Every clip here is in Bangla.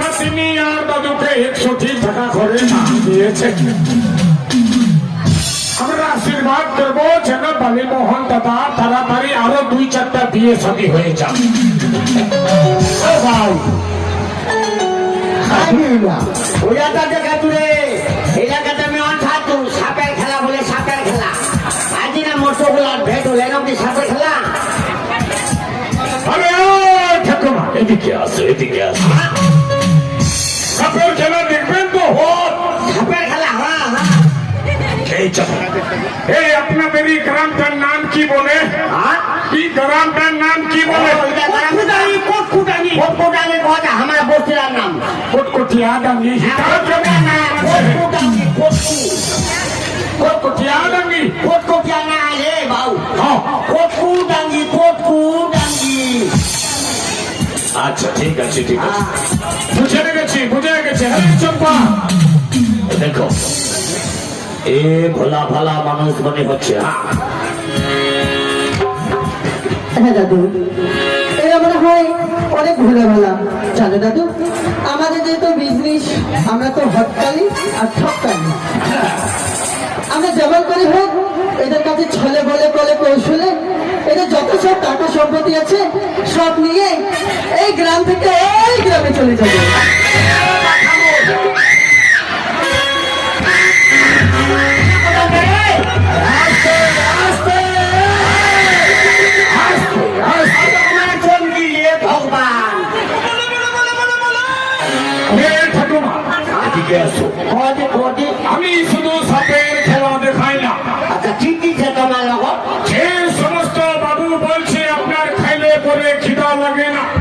নাতিনি আর দাদুকে একশোটি টাকা করে নাম দিয়েছে। আমরা আশীর্বাদ করব যেন বালিমোহন দাদা তাড়াতাড়ি আরও দুই চারটা বিয়ে শাদী হয়ে যান ভাই। ওটা দেখা তুলে এলাকাতে আমি অনথাতু সাপের খেলা বলে সাপের খেলা। আজি না মোটরগুলার ভেট হলে এরকম সাপের খেলা? আরে ঠাকুমা এদিকে আসো এদিকে আসো। এই চল এই আপনাদের এই গ্রামটার নাম কি বলে হ্যাঁ এই গ্রামটার নাম কি বলে কোটকুটানি কোটকুটানি কোটকুটানি কথা আমার বস্তির নাম কোটকটিয়া ডাঙ্গি তার জন্য নাম আছে। কোটকুটানি কোটকু কোটকটিয়া ডাঙ্গি কোটকুটিয়া না রে বাউ হ্যাঁ কোটকু ডাঙ্গি কোটকু ডাঙ্গি আচ্ছা এ ভোলা ভালা মানুষ মনে হচ্ছে হ্যাঁ দাদু এরা মনে হয় অনেক ভুলে ভালা। জানো দাদু, আমাদের যেহেতু বিজনেস আমরা তো হটকালি আর ঠকালি আমরা যেমন করে হোক এদের কাছে ছলে বলে বলে কৌশলে, এদের যত সব টাকা সম্পত্তি আছে, সব নিয়ে এই গ্রাম থেকে এই গ্রামে চলে যাবে। লাগে না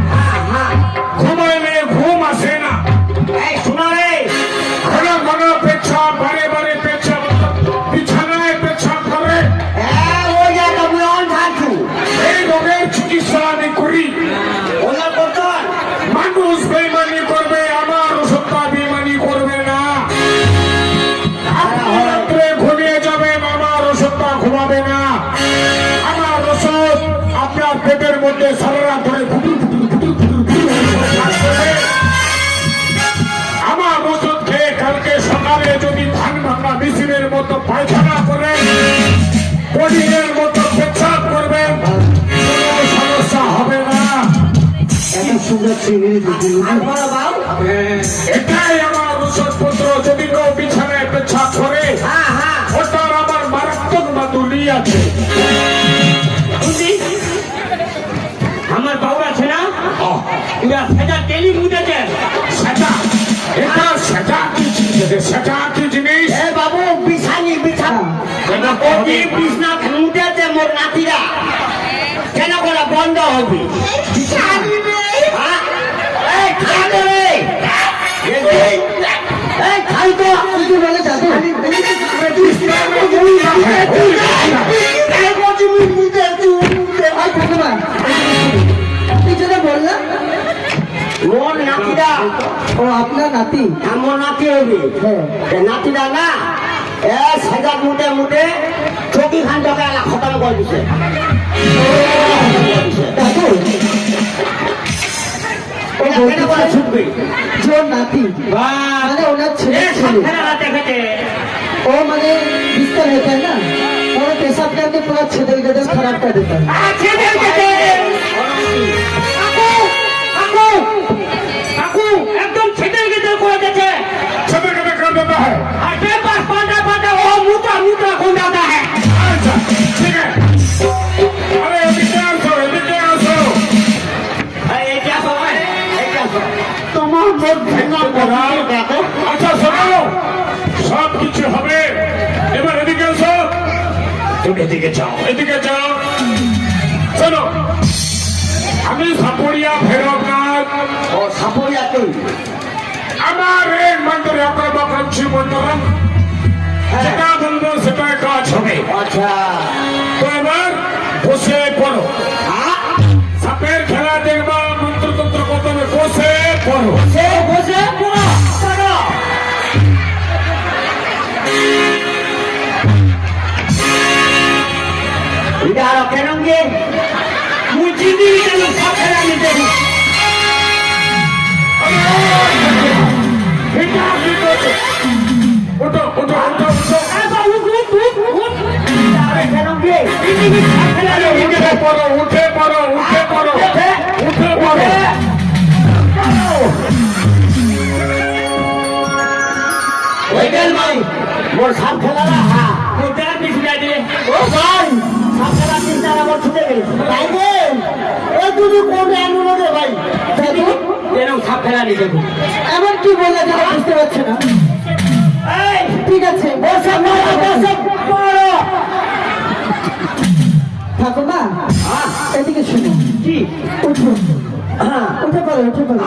এটাই আমার ওষুধপত্র যদি কেউ বিছানায় পেছাপ করে হ্যাঁ হ্যাঁ ওটার আমার মারাত্মক মাদুলি আছে আমার বাউ আছে না সেটা টেলি বুঝেছে সেটা এটা সেটা কি জিনিস সেটা কি জিনিস এ বাবু বিছানি বিছা এটা ওটি বিছনা মুটেছে মোর নাতিরা কেন করে বন্ধ হবে ও আপনার নাতি আমার নাতি হ্যাঁ এ নাতিরা না এ সাজা মুটে মুটে চকি খান টকা খতম করে দিছে জোর নাতি। মানে ওনার ছেলে ছেলে। ও মানে বিস্তার হয়ে না? ওর পেশাব টাকে পুরো ছেদের গেদের খারাপটা করে এদিকে যাও। এদিকে যাও। শোনো আমি সাপুরিয়া ভৈরবনাথ। ও সাপড়িয়া তুই আমার এই মন্দিরে আপনার বাকাচ্ছি শিব যেটা বলব সেটা কাজ হবে আচ্ছা। তো এবার বসে পড়ো। সাপের খেলা দেখবা। কে মুজিদি কেন সাথে আমি দেব এটা কি করছ ওটা ওটা ওটা ওটা এটা উঠো উঠো উঠো। আরে কেন কে? মুজিদি সাথে আমি উঠে পড়ো উঠে পড়ো। উঠে পড়ো উঠে পড়ো। ওই গেল ভাই। মোর সাথে খেলালা হ্যাঁ। কোথায় পিছনে দিলে। ও ভাই সাপ তিন চার আমার ছুটে গেল। ভাই রে ও তুমি কোন আনু রে ভাই? দাদু এরকম সাপ ফেলা নিতে এমন কি বললে যেটা বুঝতে পারছে না। ঠিক আছে ঠাকুমা এদিকে শুনো কি? উঠো। হ্যাঁ। উঠে পড়ো উঠে পড়ো।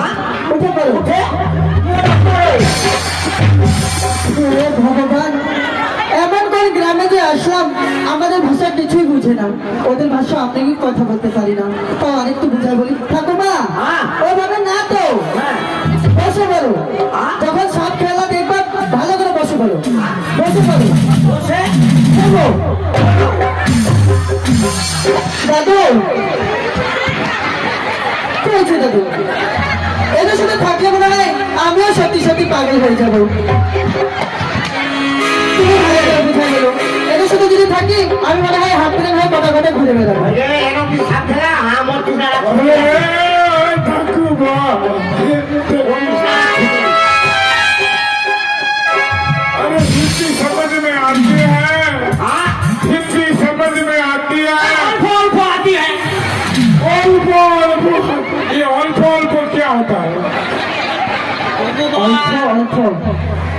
উঠে পড়ো। ভগবান। কোন গ্রামে যে আসলাম আমাদের ভাষা কিছুই বুঝে না। ওদের ভাষা আমি কি কথা বলতে পারি না? তো আরেকটু বুঝাই বলি। ঠাকুমা হ্যাঁ। ওইভাবে না তো? হ্যাঁ। বসে বলো। যখন সব খেলা দেখবা ভালো করে বসে বলো। বসে বলো। বসে। দাদু। হয়েছে দাদু? এদের সাথে থাকলে মনে হয় আমিও সত্যি সত্যি পাগল হয়ে যাব।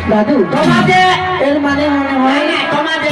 দাদু তোমাদের এর মানে মনে হয় তোমাদের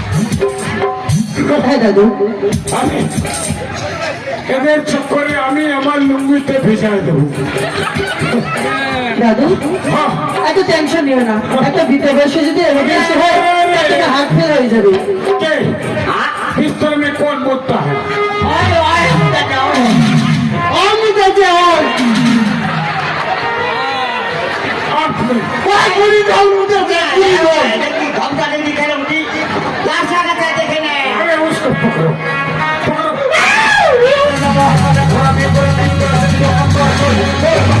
কোথায় দাদু। আমি এদের চক্করে আমি আমার লুঙ্গিতে ভেজায় দেবো। দাদু হ্যাঁ। এত টেনশন নিও না। এত বৃদ্ধ বয়সে যদি এভাবে এসে হয় হাত ফেল হয়ে যাবে। বিস্তর মে কোন মুদ্দা হয়? आप Hey!